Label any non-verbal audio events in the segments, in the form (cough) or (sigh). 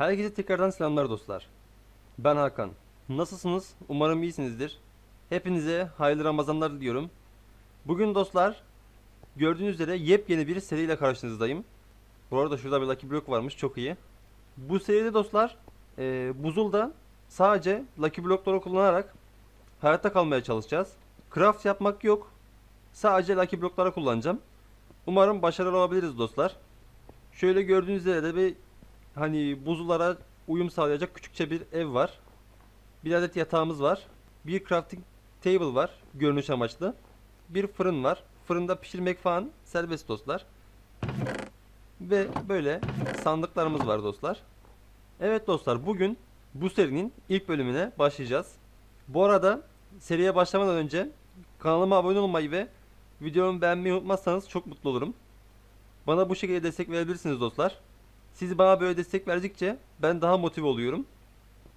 Herkese tekrardan selamlar dostlar. Ben Hakan. Nasılsınız? Umarım iyisinizdir. Hepinize hayırlı Ramazanlar diliyorum. Bugün dostlar gördüğünüz üzere yepyeni bir seriyle karşınızdayım. Bu arada şurada bir Lucky Block varmış çok iyi. Bu seride dostlar e, buzulda sadece Lucky Block'ları kullanarak hayatta kalmaya çalışacağız. Craft yapmak yok. Sadece Lucky Block'ları kullanacağım. Umarım başarılı olabiliriz dostlar. Şöyle gördüğünüz üzere de bir hani buzullara uyum sağlayacak küçükçe bir ev var. Bir adet yatağımız var. Bir crafting table var görünüş amaçlı. Bir fırın var. Fırında pişirmek falan serbest dostlar. Ve böyle sandıklarımız var dostlar. Evet dostlar bugün bu serinin ilk bölümüne başlayacağız. Bu arada seriye başlamadan önce kanalıma abone olmayı ve videomu beğenmeyi unutmazsanız çok mutlu olurum. Bana bu şekilde destek verebilirsiniz dostlar. Siz bana böyle destek verdikçe ben daha motive oluyorum.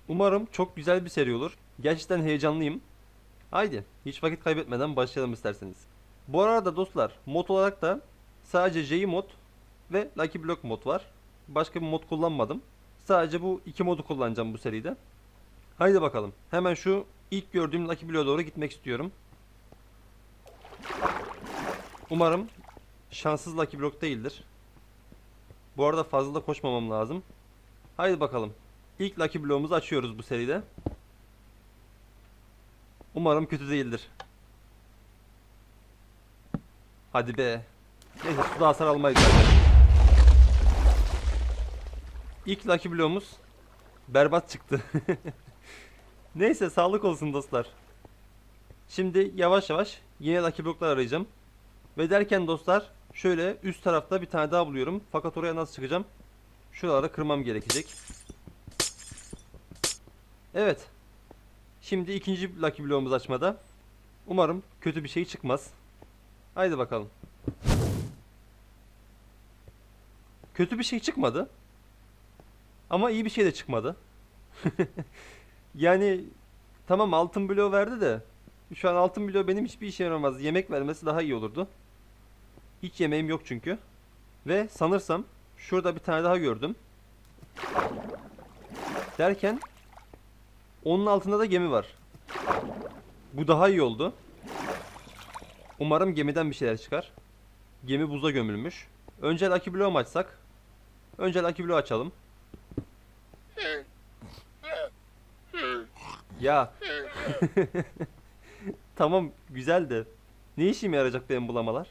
Umarım çok güzel bir seri olur. Gerçekten heyecanlıyım. Haydi hiç vakit kaybetmeden başlayalım isterseniz. Bu arada dostlar mod olarak da sadece J mod ve Lucky Block mod var. Başka bir mod kullanmadım. Sadece bu iki modu kullanacağım bu seride. Haydi bakalım. Hemen şu ilk gördüğüm Lucky Block'a doğru gitmek istiyorum. Umarım şanssız Lucky Block değildir. Bu arada fazla da koşmamam lazım. Haydi bakalım. İlk Lucky Block'umuzu açıyoruz bu seride. Umarım kötü değildir. Hadi be. Neyse suda hasar almayız zaten. İlk Lucky Block'umuz berbat çıktı. (laughs) Neyse sağlık olsun dostlar. Şimdi yavaş yavaş yeni Lucky Block'lar arayacağım. Ve derken dostlar şöyle üst tarafta bir tane daha buluyorum. Fakat oraya nasıl çıkacağım? Şuralara kırmam gerekecek. Evet. Şimdi ikinci Lucky Block'umuz açmada. Umarım kötü bir şey çıkmaz. Haydi bakalım. Kötü bir şey çıkmadı. Ama iyi bir şey de çıkmadı. (laughs) yani tamam altın bloğu verdi de şu an altın bloğu benim hiçbir işe yaramaz. Yemek vermesi daha iyi olurdu. Hiç yemeğim yok çünkü. Ve sanırsam şurada bir tane daha gördüm. Derken onun altında da gemi var. Bu daha iyi oldu. Umarım gemiden bir şeyler çıkar. Gemi buza gömülmüş. Önce Lucky mu açsak? Önce Lucky Block'u açalım. Ya. (laughs) tamam güzel de. Ne işime yarayacak benim bulamalar?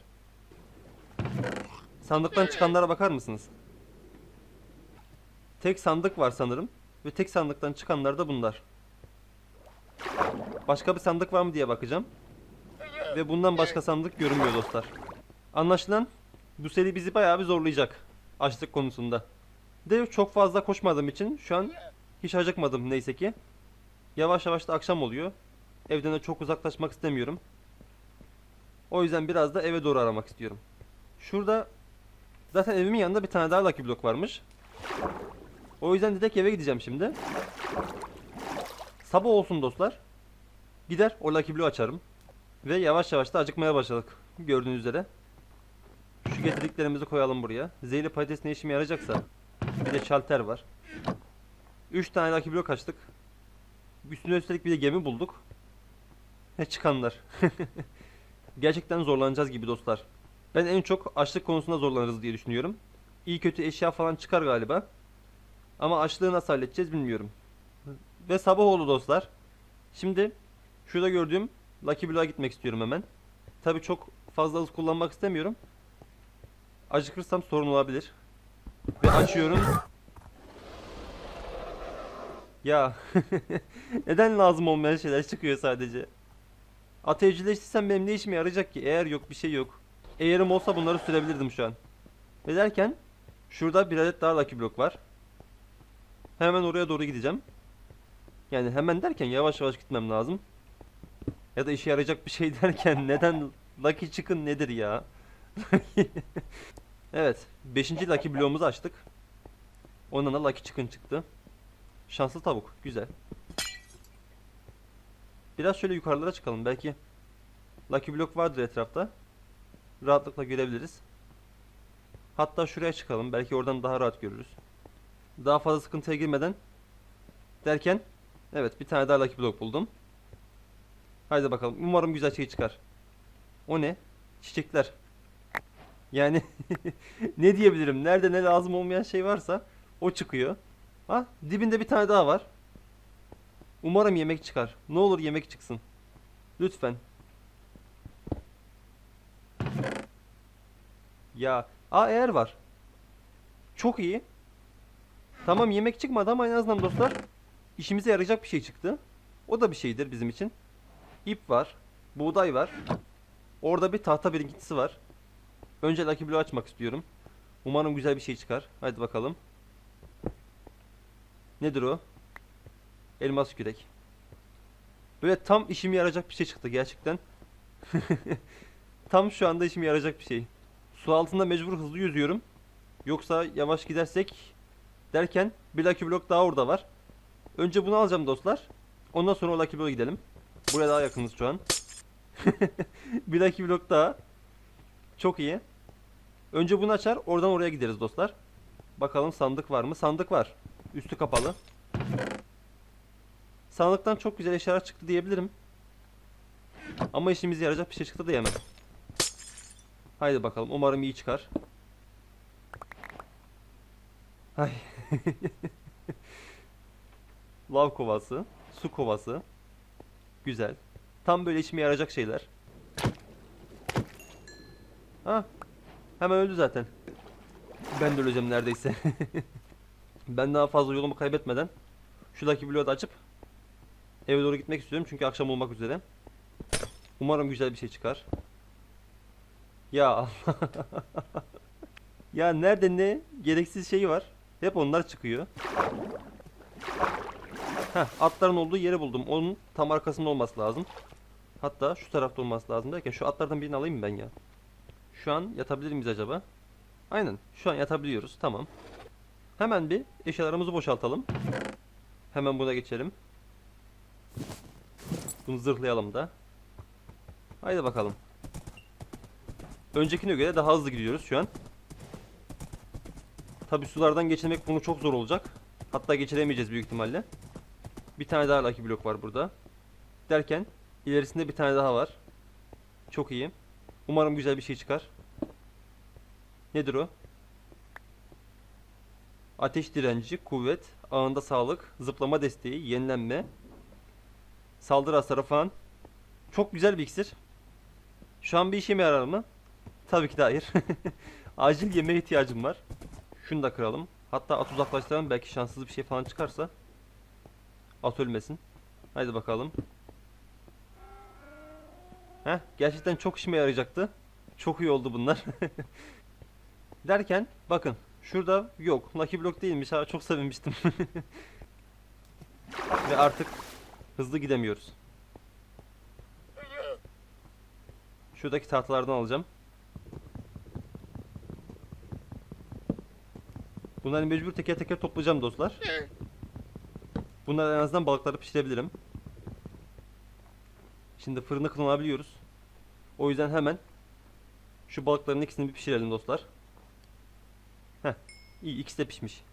Sandıktan çıkanlara bakar mısınız? Tek sandık var sanırım. Ve tek sandıktan çıkanlar da bunlar. Başka bir sandık var mı diye bakacağım. Ve bundan başka sandık görünmüyor dostlar. Anlaşılan bu seri bizi bayağı bir zorlayacak. Açlık konusunda. De çok fazla koşmadığım için şu an hiç acıkmadım neyse ki. Yavaş yavaş da akşam oluyor. Evden de çok uzaklaşmak istemiyorum. O yüzden biraz da eve doğru aramak istiyorum. Şurada zaten evimin yanında bir tane daha Lucky Block varmış. O yüzden direkt eve gideceğim şimdi. Sabah olsun dostlar. Gider o Lucky Block'u açarım. Ve yavaş yavaş da acıkmaya başladık. Gördüğünüz üzere. Şu getirdiklerimizi koyalım buraya. Zeyli patates ne işime yarayacaksa. Bir de şalter var. 3 tane Lucky Block açtık. Üstüne üstelik bir de gemi bulduk. Ne çıkanlar. (laughs) Gerçekten zorlanacağız gibi dostlar. Ben en çok açlık konusunda zorlanırız diye düşünüyorum. İyi kötü eşya falan çıkar galiba. Ama açlığı nasıl halledeceğiz bilmiyorum. Ve sabah oldu dostlar. Şimdi şurada gördüğüm Lucky Block'a gitmek istiyorum hemen. Tabi çok fazla hız kullanmak istemiyorum. Acıkırsam sorun olabilir. Ve açıyorum. Ya (laughs) neden lazım olmayan şeyler çıkıyor sadece? At evcilleştirsem benim ne işime yarayacak ki? Eğer yok bir şey yok. Eğerim olsa bunları sürebilirdim şu an. Ve derken şurada bir adet daha Lucky Block var. Hemen oraya doğru gideceğim. Yani hemen derken yavaş yavaş gitmem lazım. Ya da işe yarayacak bir şey (laughs) derken neden Lucky Chicken nedir ya? (laughs) evet. 5. Lucky Block'umuzu açtık. Ondan da Lucky Chicken çıktı. Şanslı tavuk. Güzel. Biraz şöyle yukarılara çıkalım. Belki Lucky Block vardır etrafta. Rahatlıkla görebiliriz. Hatta şuraya çıkalım. Belki oradan daha rahat görürüz. Daha fazla sıkıntıya girmeden derken evet bir tane daha Lucky Block buldum. Haydi bakalım. Umarım güzel şey çıkar. O ne? Çiçekler. Yani (laughs) ne diyebilirim? Nerede ne lazım olmayan şey varsa o çıkıyor. Ha dibinde bir tane daha var. Umarım yemek çıkar. Ne olur yemek çıksın. Lütfen. Ya, a eğer var. Çok iyi. Tamam yemek çıkmadı ama en azından dostlar işimize yarayacak bir şey çıktı. O da bir şeydir bizim için. İp var. Buğday var. Orada bir tahta birikintisi var. Önce Lucky Blue açmak istiyorum. Umarım güzel bir şey çıkar. Hadi bakalım. Nedir o? Elmas kürek. Böyle tam işime yarayacak bir şey çıktı gerçekten. (laughs) tam şu anda işime yarayacak bir şey. Su altında mecbur hızlı yüzüyorum. Yoksa yavaş gidersek derken bir Lucky Block daha orada var. Önce bunu alacağım dostlar. Ondan sonra o Lucky Block'a gidelim. Buraya daha yakınız şu an. (laughs) bir Lucky Block daha. Çok iyi. Önce bunu açar oradan oraya gideriz dostlar. Bakalım sandık var mı? Sandık var. Üstü kapalı. Sandıktan çok güzel eşyalar çıktı diyebilirim. Ama işimize yarayacak bir şey çıktı diyemem. Haydi bakalım. Umarım iyi çıkar. Ay. (laughs) Lav kovası, su kovası. Güzel. Tam böyle işime yarayacak şeyler. Ha. Hemen öldü zaten. Ben de öleceğim neredeyse. (laughs) ben daha fazla yolumu kaybetmeden şu Lucky Blue'u açıp eve doğru gitmek istiyorum çünkü akşam olmak üzere. Umarım güzel bir şey çıkar. Ya ya nerede ne gereksiz şey var. Hep onlar çıkıyor. Heh, atların olduğu yeri buldum. Onun tam arkasında olması lazım. Hatta şu tarafta olması lazım derken şu atlardan birini alayım ben ya? Şu an yatabilir miyiz acaba? Aynen. Şu an yatabiliyoruz. Tamam. Hemen bir eşyalarımızı boşaltalım. Hemen buna geçelim. Bunu zırhlayalım da. Haydi bakalım. Öncekine göre daha hızlı gidiyoruz şu an. Tabi sulardan geçirmek bunu çok zor olacak. Hatta geçiremeyeceğiz büyük ihtimalle. Bir tane daha Lucky Block var burada. Derken ilerisinde bir tane daha var. Çok iyi. Umarım güzel bir şey çıkar. Nedir o? Ateş direnci, kuvvet, ağında sağlık, zıplama desteği, yenilenme, saldırı hasarı falan. Çok güzel bir iksir. Şu an bir işime yarar mı? Tabii ki de hayır. (laughs) Acil yemeğe ihtiyacım var. Şunu da kıralım. Hatta at uzaklaştıralım belki şanssız bir şey falan çıkarsa. At ölmesin. Haydi bakalım. Heh, gerçekten çok işime yarayacaktı. Çok iyi oldu bunlar. (laughs) Derken bakın şurada yok. Lucky Block değilmiş ha çok sevinmiştim. (laughs) Ve artık hızlı gidemiyoruz. Şuradaki tahtalardan alacağım. Bunları mecbur teker teker toplayacağım dostlar. Bunlar en azından balıkları pişirebilirim. Şimdi fırını kullanabiliyoruz. O yüzden hemen şu balıkların ikisini bir pişirelim dostlar. Heh, iyi ikisi de pişmiş.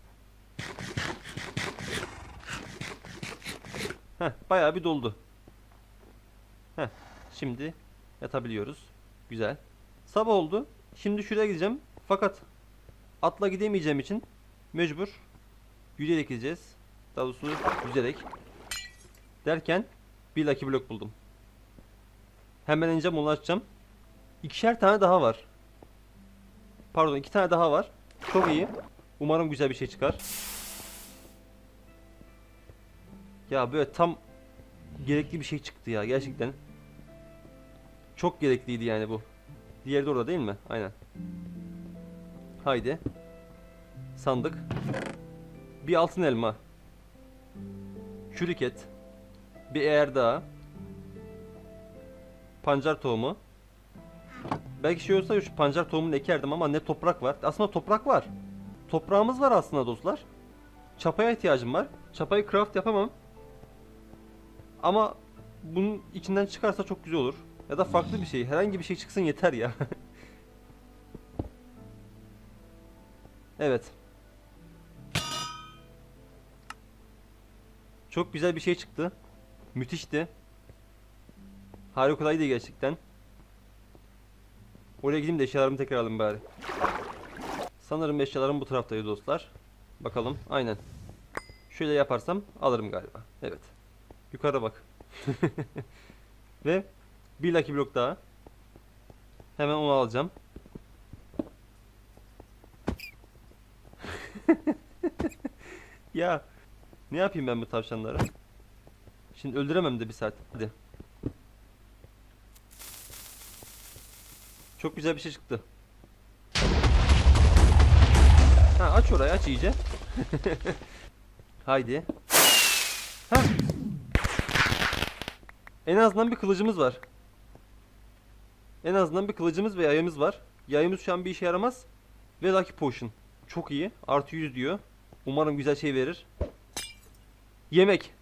Heh, bayağı bir doldu. Heh, şimdi yatabiliyoruz. Güzel. Sabah oldu. Şimdi şuraya gideceğim. Fakat atla gidemeyeceğim için mecbur yürüyerek gideceğiz. Daha doğrusu yüzerek. Derken bir Lucky Block buldum. Hemen ineceğim onu açacağım. İkişer tane daha var. Pardon iki tane daha var. Çok iyi. Umarım güzel bir şey çıkar. Ya böyle tam gerekli bir şey çıktı ya gerçekten. Çok gerekliydi yani bu. Diğeri de orada değil mi? Aynen. Haydi. Sandık. Bir altın elma. Çürük et. Bir eğer daha. Pancar tohumu. Belki şey olsa şu pancar tohumunu ekerdim ama ne toprak var. Aslında toprak var. Toprağımız var aslında dostlar. Çapaya ihtiyacım var. Çapayı craft yapamam. Ama bunun içinden çıkarsa çok güzel olur. Ya da farklı bir şey. Herhangi bir şey çıksın yeter ya. (laughs) evet. Çok güzel bir şey çıktı. Müthişti. Harikulaydı gerçekten. Oraya gideyim de eşyalarımı tekrar alayım bari. Sanırım eşyalarım bu taraftaydı dostlar. Bakalım. Aynen. Şöyle yaparsam alırım galiba. Evet. Yukarı bak. (laughs) Ve bir lucky block daha. Hemen onu alacağım. (laughs) ya ne yapayım ben bu tavşanları? Şimdi öldüremem de bir saat. Hadi. Çok güzel bir şey çıktı. Ha aç orayı aç iyice. (laughs) Haydi. Ha. En azından bir kılıcımız var. En azından bir kılıcımız ve yayımız var. Yayımız şu an bir işe yaramaz. Ve Lucky Potion. Çok iyi. Artı 100 diyor. Umarım güzel şey verir. Yemek.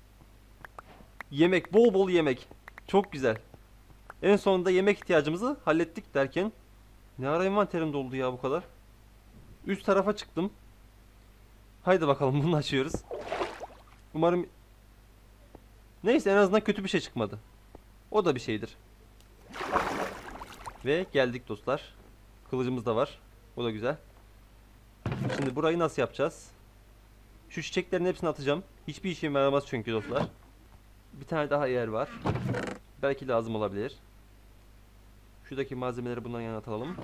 Yemek. Bol bol yemek. Çok güzel. En sonunda yemek ihtiyacımızı hallettik derken. Ne ara envanterim doldu ya bu kadar. Üst tarafa çıktım. Haydi bakalım bunu açıyoruz. Umarım... Neyse en azından kötü bir şey çıkmadı. O da bir şeydir. Ve geldik dostlar. Kılıcımız da var. O da güzel. Şimdi burayı nasıl yapacağız? Şu çiçeklerin hepsini atacağım. Hiçbir işime yaramaz çünkü dostlar. Bir tane daha yer var. Belki lazım olabilir. Şuradaki malzemeleri bundan yana atalım.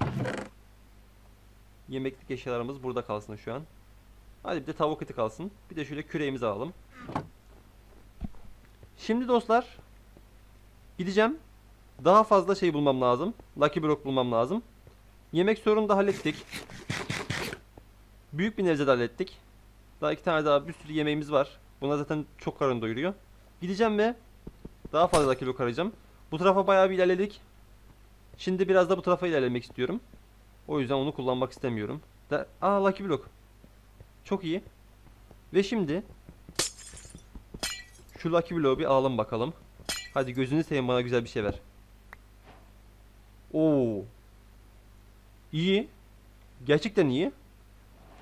Yemeklik eşyalarımız burada kalsın şu an. Hadi bir de tavuk eti kalsın. Bir de şöyle küreğimizi alalım. Şimdi dostlar gideceğim. Daha fazla şey bulmam lazım. Lucky Block bulmam lazım. Yemek sorunu da hallettik. Büyük bir nebze hallettik. Daha iki tane daha bir sürü yemeğimiz var. Buna zaten çok karın doyuruyor. Gideceğim ve daha fazla Lucky Block arayacağım. Bu tarafa bayağı bir ilerledik. Şimdi biraz da bu tarafa ilerlemek istiyorum. O yüzden onu kullanmak istemiyorum. Da Aa Lucky Block. Çok iyi. Ve şimdi şu Lucky Block'u bir alalım bakalım. Hadi gözünü seveyim bana güzel bir şey ver. Oo. İyi. Gerçekten iyi.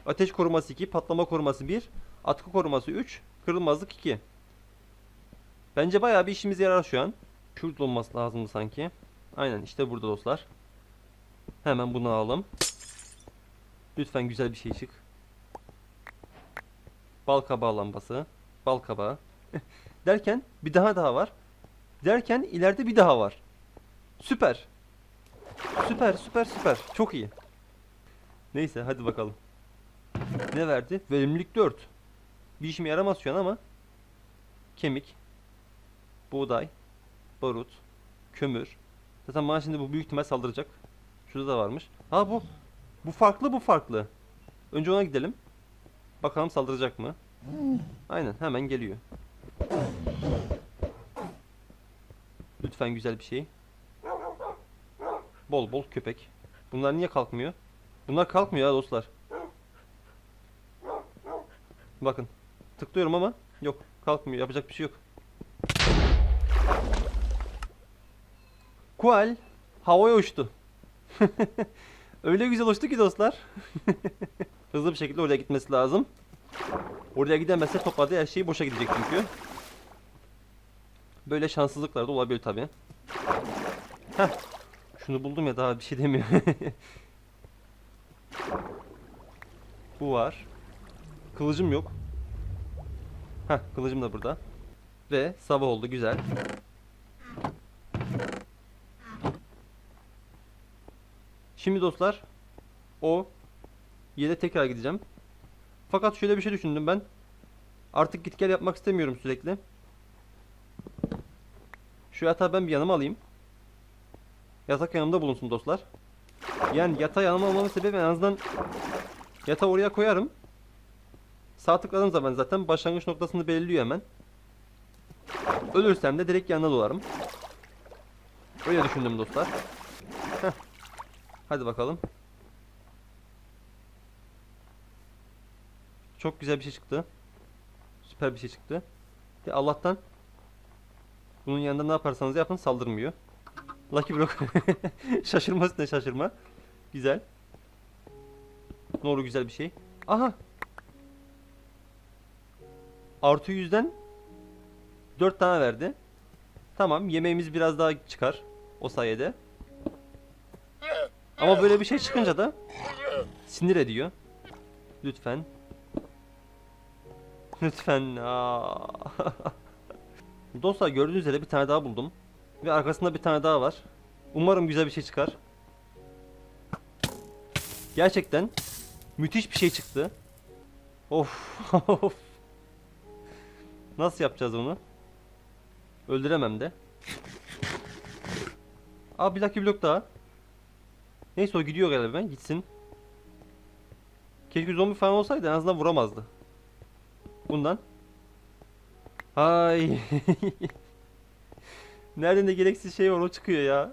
Ateş koruması 2, patlama koruması 1, atkı koruması 3, kırılmazlık 2. Bence bayağı bir işimize yarar şu an. Şurada olması lazımdı sanki. Aynen işte burada dostlar. Hemen bunu alalım. Lütfen güzel bir şey çık. Bal kabağı lambası. Bal kabağı. (laughs) Derken bir daha daha var. Derken ileride bir daha var. Süper. Süper süper süper. Çok iyi. Neyse hadi bakalım. Ne verdi? Verimlilik 4. Bir işime yaramaz şu an ama. Kemik. Buğday. Barut. Kömür. Zaten bana şimdi bu büyük ihtimal saldıracak. Şurada da varmış. Ha bu. Bu farklı bu farklı. Önce ona gidelim. Bakalım saldıracak mı? Aynen hemen geliyor. Lütfen güzel bir şey. Bol bol köpek. Bunlar niye kalkmıyor? Bunlar kalkmıyor ya dostlar. Bakın. Tıklıyorum ama yok kalkmıyor. Yapacak bir şey yok. Kual havaya uçtu. (laughs) Öyle güzel uçtu ki dostlar. (laughs) Hızlı bir şekilde oraya gitmesi lazım. Oraya gidemezse topladığı her şey boşa gidecek çünkü. Böyle şanssızlıklar da olabilir tabi. Heh. Şunu buldum ya daha bir şey demiyor. (laughs) Bu var. Kılıcım yok. Heh kılıcım da burada. Ve sabah oldu güzel. Şimdi dostlar o yere tekrar gideceğim. Fakat şöyle bir şey düşündüm ben. Artık git gel yapmak istemiyorum sürekli. Şu yatağı ben bir yanıma alayım. Yatak yanımda bulunsun dostlar. Yani yatağı yanıma almamın sebebi en azından yatağı oraya koyarım. Sağ tıkladığım zaman zaten başlangıç noktasını belirliyor hemen. Ölürsem de direkt yanına dolarım. Öyle düşündüm dostlar. Heh. Hadi bakalım. Çok güzel bir şey çıktı. Süper bir şey çıktı. De Allah'tan bunun yanında ne yaparsanız yapın saldırmıyor. Lucky Block. (laughs) şaşırma üstüne şaşırma. Güzel. Ne olur güzel bir şey. Aha. Artı yüzden 4 tane verdi. Tamam yemeğimiz biraz daha çıkar o sayede. Ama böyle bir şey çıkınca da sinir ediyor. Lütfen. (laughs) Lütfen. (laughs) Dostlar gördüğünüz üzere bir tane daha buldum. Ve arkasında bir tane daha var. Umarım güzel bir şey çıkar. Gerçekten müthiş bir şey çıktı. Of. (laughs) of. Nasıl yapacağız onu? Öldüremem de. Aa bir Lucky blok daha. Neyse o gidiyor galiba ben gitsin. Keşke zombi falan olsaydı en azından vuramazdı. Bundan. Ay. (laughs) Nerede ne gereksiz şey var o çıkıyor ya.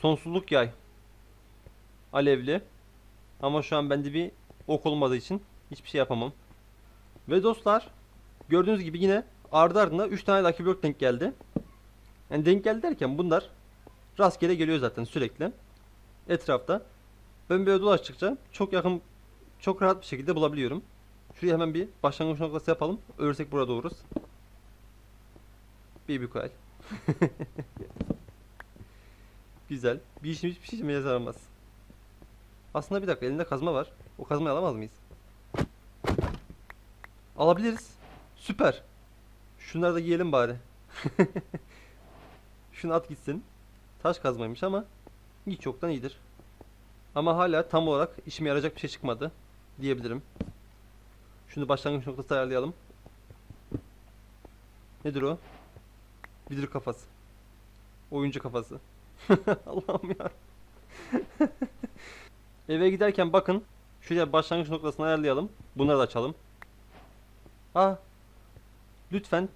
Sonsuzluk yay. Alevli. Ama şu an bende bir ok olmadığı için hiçbir şey yapamam. Ve dostlar gördüğünüz gibi yine ardı ardına 3 tane Lucky Block denk geldi. Yani denk geldi derken bunlar rastgele geliyor zaten sürekli. Etrafta. Ben böyle dolaştıkça çok yakın çok rahat bir şekilde bulabiliyorum. Şuraya hemen bir başlangıç noktası yapalım. Ölürsek burada oluruz. Baby coil. Güzel. Bir işim hiçbir şeyime yaramaz. Aslında bir dakika elinde kazma var. O kazmayı alamaz mıyız? Alabiliriz. Süper. Şunları da giyelim bari. (laughs) Şunu at gitsin. Taş kazmaymış ama hiç yoktan iyidir. Ama hala tam olarak işime yarayacak bir şey çıkmadı diyebilirim. Şunu başlangıç noktası ayarlayalım. Nedir o? Bilir kafası. Oyuncu kafası. (laughs) Allah'ım ya. (laughs) Eve giderken bakın. Şuraya başlangıç noktasını ayarlayalım. Bunları da açalım. Aa. Lütfen.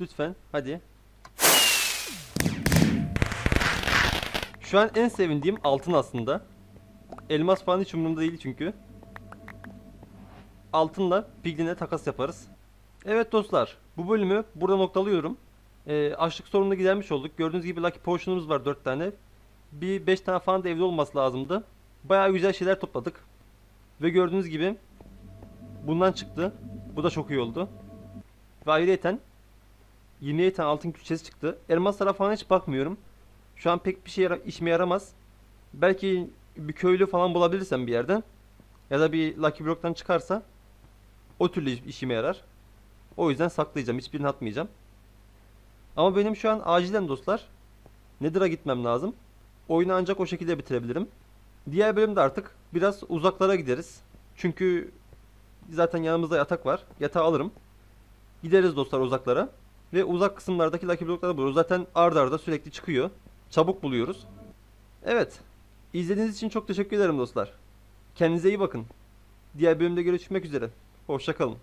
Lütfen. Hadi. Şu an en sevindiğim altın aslında. Elmas falan hiç umurumda değil çünkü. Altınla Piglin'e takas yaparız. Evet dostlar. Bu bölümü burada noktalıyorum. Ee, açlık sorununu gidermiş olduk. Gördüğünüz gibi Lucky Potion'umuz var 4 tane. Bir 5 tane falan da evde olması lazımdı. Bayağı güzel şeyler topladık. Ve gördüğünüz gibi bundan çıktı. Bu da çok iyi oldu. Ve ayrıyeten 27 tane altın külçesi çıktı. Elmaslara falan hiç bakmıyorum. Şu an pek bir şey yara- işime yaramaz. Belki bir köylü falan bulabilirsem bir yerden ya da bir Lucky Block'tan çıkarsa o türlü iş- işime yarar. O yüzden saklayacağım. Hiçbirini atmayacağım. Ama benim şu an acilen dostlar Nether'a gitmem lazım. Oyunu ancak o şekilde bitirebilirim. Diğer bölümde artık biraz uzaklara gideriz. Çünkü zaten yanımızda yatak var. Yatağı alırım. Gideriz dostlar uzaklara. Ve uzak kısımlardaki Lucky Block'ları buluruz. Zaten arda arda sürekli çıkıyor. Çabuk buluyoruz. Evet. İzlediğiniz için çok teşekkür ederim dostlar. Kendinize iyi bakın. Diğer bölümde görüşmek üzere. Hoşçakalın.